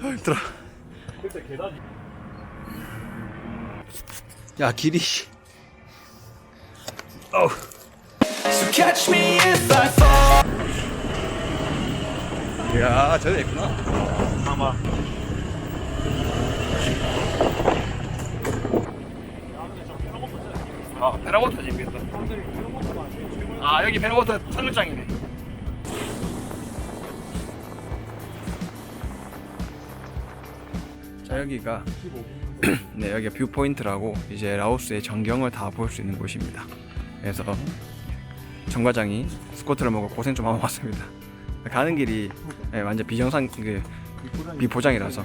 아, 힘들어. 그때 계단이 야 길이. 어우. So catch me if I fall. 야 저기 있구나. 아마 아 베라모터 재밌겠다. 아 여기 베라모터 선물장이네. 자 여기가 네 여기가 뷰 포인트라고 이제 라오스의 전경을 다 볼 수 있는 곳입니다. 그래서 정 과장이 스코트를 먹고 고생 좀 하고 왔습니다. 가는 길이 네, 완전 비정상 그 비포장이라서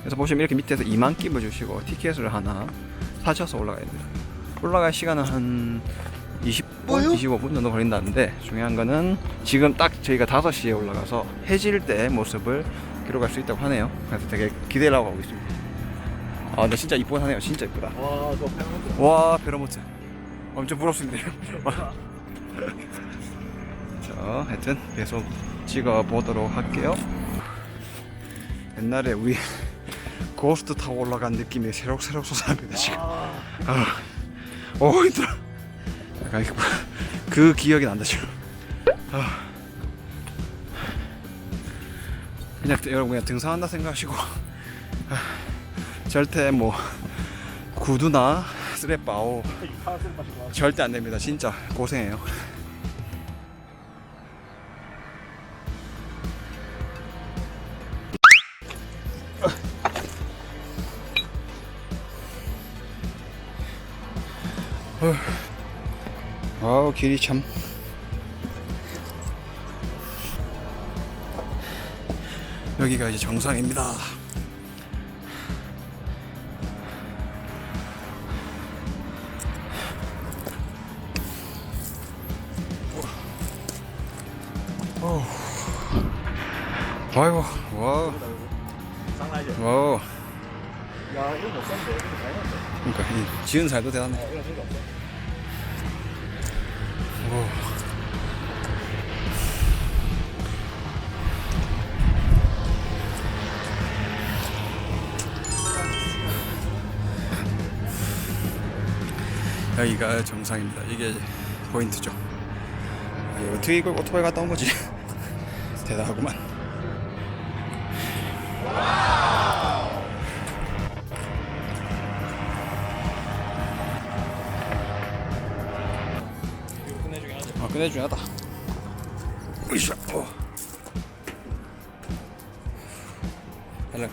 그래서 보시면 이렇게 밑에서 2만 끼을 주시고 티켓을 하나 사셔서 올라가야 됩니다. 올라갈 시간은 한 20분, 25분 정도 걸린다는데 중요한 거는 지금 딱 저희가 5시에 올라가서 해질 때 모습을 기록할 수 있다고 하네요. 그래서 되게 기대를 하고 가고 있습니다. 아, 근데 진짜 이쁘긴 하네요. 진짜 이쁘다. 와 저 페라모트 와, 베러모트. 엄청 부럽습니다. 자, 하여튼 계속 찍어 보도록 할게요. 옛날에 우리 고스트 타고 올라간 느낌이 새록새록 솟아납니다, 지금. 아, 오, 힘들어. 약간 그- 그 기억이 난다, 지금. 아. 그냥 여러분 그냥 등산한다 생각하시고 아, 절대 뭐 구두나 나 절대 안 됩니다. 진짜 고생해요. 아우 길이 참 여기가 이제 정상입니다. 아이고 와우 장난이지 와우. 야 이거 못 다행인데. 그러니까 이 지은 살도 대단해. 여기가 정상입니다. 이게 포인트죠. 아, 이거 어떻게 이걸 오토바이 갔다 온 거지? 대단하구만. 하지 아, 끝내주긴 하다. 으쌰, 어. 달라.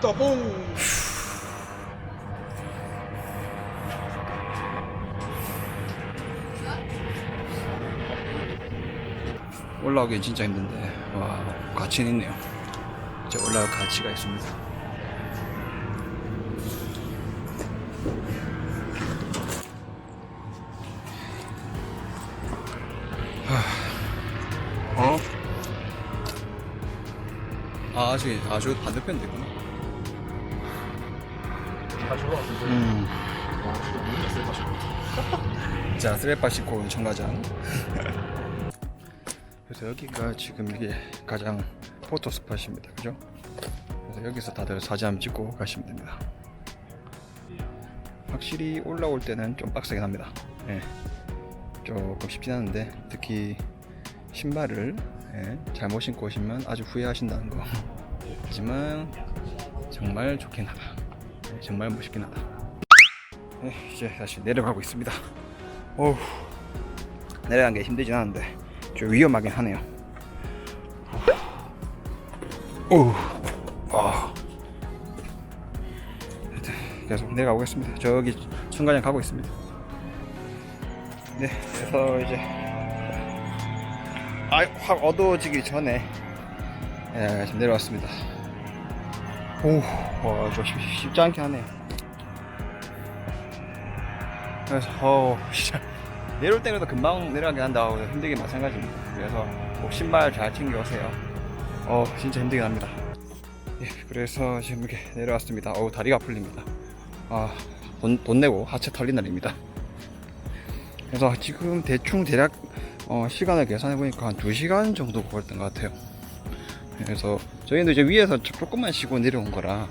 따봉 올라오기 진짜 힘든데 와 가치는 있네요. 진짜 올라갈 가치가 있습니다. 하, 어? 아 아직 아주 반대편 되구나. 다 좋아 음. 와 진짜 쓰레빠 씻고 청가장. 그래서 여기가 지금 이게 가장 포토 스팟입니다. 그죠? 그래서 여기서 다들 사진 한번 찍고 가시면 됩니다. 확실히 올라올 때는 좀 빡세긴 합니다. 예. 조금 쉽진 않은데 특히 신발을 예, 잘못 신고 오시면 아주 후회하신다는 거. 하지만 정말 좋긴 하다. 예, 정말 멋있긴 하다. 네, 이제 다시 내려가고 있습니다. 어우, 내려간 게 힘들진 않은데 좀 위험하긴 하네요. 어우, 아, 계속 내려가보겠습니다. 저기 중간에 가고 있습니다. 네, 그래서 이제 아, 확 어두워지기 전에 예, 지금 내려왔습니다. 오, 와, 저 쉽- 쉽지 않게 하네요. 그래서 어 진짜 내려올 때는 금방 내려가긴 한다. 어, 힘들긴 마찬가지입니다. 그래서 꼭 신발 잘 챙겨오세요. 어 진짜 힘들긴 합니다. 예 그래서 지금 이렇게 내려왔습니다. 어우 다리가 풀립니다. 아 돈 돈 내고 하체 털린 날입니다. 그래서 지금 대충 대략 어, 시간을 계산해 보니까 한 2시간 정도 걸렸던 것 같아요. 그래서 저희도 이제 위에서 조금만 쉬고 내려온 거라.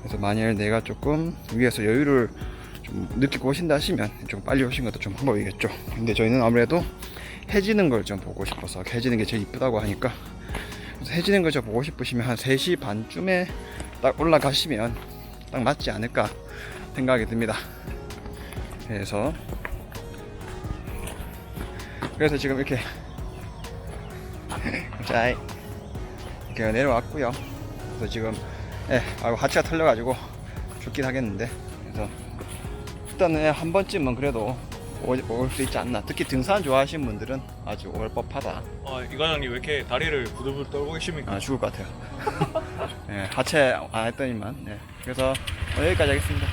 그래서 만약 내가 조금 위에서 여유를 좀 느끼고 오신다 하시면 좀 빨리 오신 것도 좀 방법이겠죠. 근데 저희는 아무래도 해지는 걸 좀 보고 싶어서 해지는 게 제일 이쁘다고 하니까 해지는 걸 좀 보고 싶으시면 한 3시 반쯤에 딱 올라가시면 딱 맞지 않을까 생각이 듭니다. 그래서 그래서 지금 이렇게 자 이렇게 내려왔고요. 그래서 지금 예, 아이고 하체가 털려가지고 죽긴 하겠는데 그래서 일단은 예, 한 번쯤은 그래도 올 수 있지 않나. 특히 등산 좋아하시는 분들은 아주 올 법하다. 아, 이 과장님 왜 이렇게 다리를 부들부들 떨고 계십니까? 아 죽을 것 같아요. 예, 하체 안 했더니만. 예, 그래서 여기까지 하겠습니다.